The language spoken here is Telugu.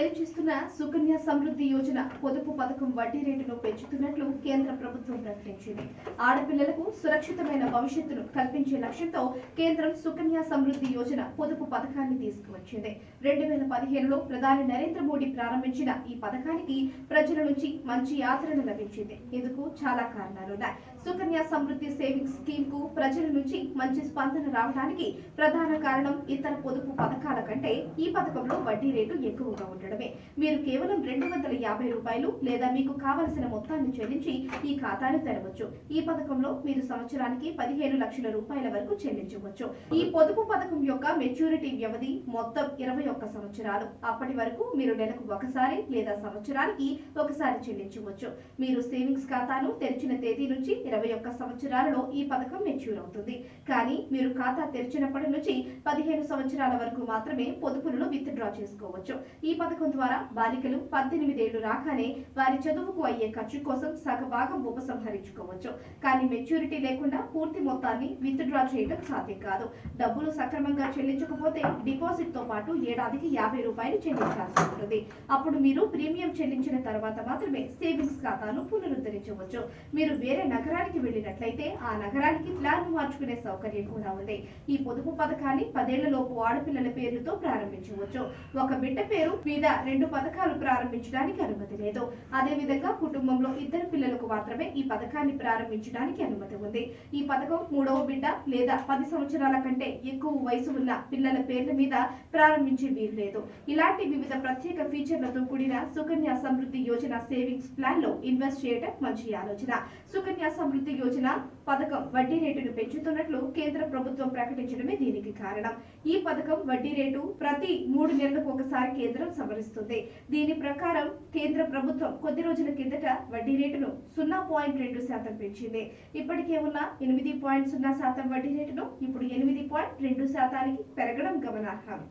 primeiro de సుకన్య సమృద్ధి యోజన పొదుపు పథకం వడ్డీ రేటును పెంచుతున్నట్లు కేంద్ర ప్రభుత్వం ప్రకటించింది. ఆడపిల్లలకు సురక్షితమైన భవిష్యత్తును కల్పించే లక్ష్యంతో కేంద్రం సుకన్య సమృద్ధి యోజన పొదుపు పథకాన్ని తీసుకువచ్చింది. రెండు వేల పదిహేనులో ప్రధాని నరేంద్ర మోడీ ప్రారంభించిన ఈ పథకానికి ప్రజల నుంచి మంచి ఆదరణ లభించింది. ఇందుకు చాలా కారణాలున్నాయి సుకన్య సమృద్ధి సేవింగ్స్ స్కీమ్కు ప్రజల నుంచి మంచి స్పందన రావడానికి ప్రధాన కారణం ఇతర పొదుపు పథకాల కంటే ఈ పథకంలో వడ్డీ రేటు ఎక్కువగా ఉండడమే. మీరు కేవలం రెండు వందల యాభై రూపాయలు లేదా మీకు కావలసిన మొత్తాన్ని చెల్లించి ఈ ఖాతాను తెరవచ్చు. ఈ పథకంలో మీరు సంవత్సరానికి పదిహేను లక్షల రూపాయల వరకు చెల్లించవచ్చు. ఈ పొదుపు పథకం యొక్క మెచ్యూరిటీ వ్యవధి మొత్తం ఇరవై ఒక్క సంవత్సరాలు. అప్పటి వరకు మీరు నెలకు ఒకసారి లేదా సంవత్సరానికి ఒకసారి చెల్లించవచ్చు. మీరు సేవింగ్స్ ఖాతాను తెరిచిన తేదీ నుంచి ఇరవై ఒక్క సంవత్సరాలలో ఈ పథకం మెచ్యూర్ అవుతుంది కానీ మీరు ఖాతా తెరిచినప్పటి నుంచి పదిహేను సంవత్సరాల వరకు మాత్రమే పొదుపులను విత్ డ్రా చేసుకోవచ్చు. ఈ పథకం ద్వారా బాలికలు పద్దెనిమిదేళ్ళు రాగానే వారి చదువుకు అయ్యే ఖర్చు కోసం సగభాగం ఉపసంహరించుకోవచ్చు. కానీ మెచ్యూరిటీ లేకుండా పూర్తి మొత్తాన్ని విత్ డ్రా చేయడం సాధ్యం కాదు. డబ్బులు సక్రమంగా చెల్లించకపోతే డిపాజిట్తో పాటు ఏడాదికి యాభై రూపాయలు చెల్లించాల్సి ఉంటుంది. అప్పుడు మీరు ప్రీమియం చెల్లించిన తర్వాత మాత్రమే సేవింగ్స్ ఖాతాను పునరుద్ధరించవచ్చు. మీరు వేరే నగరానికి వెళ్ళినట్లయితే ఆ నగరానికి ప్లాన్ మార్చుకునే సౌకర్యం కూడా ఉంది. ఈ పొదుపు పథకాన్ని పదేళ్ళలోపు ఆడపిల్లల పేర్లతో ప్రారంభించవచ్చు. ఒక బిడ్డ పేరు మీద రెండు పథకాలు ప్రారంభించడానికి అనుమతి లేదు. అదే విధంగా కుటుంబంలో ఇద్దరు పిల్లలకు మాత్రమే ఈ పథకాన్ని ప్రారంభించడానికి అనుమతి ఉంది. ఈ పథకం మూడవ బిడ్డ లేదా పది సంవత్సరాల కంటే ఎక్కువ వయసు ఉన్న పిల్లల పేర్ల మీద ప్రారంభించే వీలు లేదు. ఇలాంటి వివిధ ప్రత్యేక ఫీచర్లతో కూడిన సుకన్య సమృద్ధి యోజన సేవింగ్స్ ప్లాన్లో ఇన్వెస్ట్ చేయడం మంచి ఆలోచన. సుకన్య సమృద్ధి యోజన పథకం వడ్డీ రేటును పెంచుతున్నట్లు కేంద్ర ప్రభుత్వం ప్రకటించడమే దీనికి కారణం. ఈ పథకం వడ్డీ రేటు ప్రతి మూడు నెలలకు ఒకసారి కేంద్రం సవరిస్తుంది దీని ప్రకారం కేంద్ర ప్రభుత్వం కొద్ది రోజుల కిందట వడ్డీ రేటును సున్నా పాయింట్ రెండు శాతం పెంచింది. ఇప్పటికే ఉన్న ఎనిమిది పాయింట్ సున్నా శాతం వడ్డీ రేటును ఇప్పుడు ఎనిమిది పాయింట్ రెండు శాతానికి పెరగడం గమనార్హం.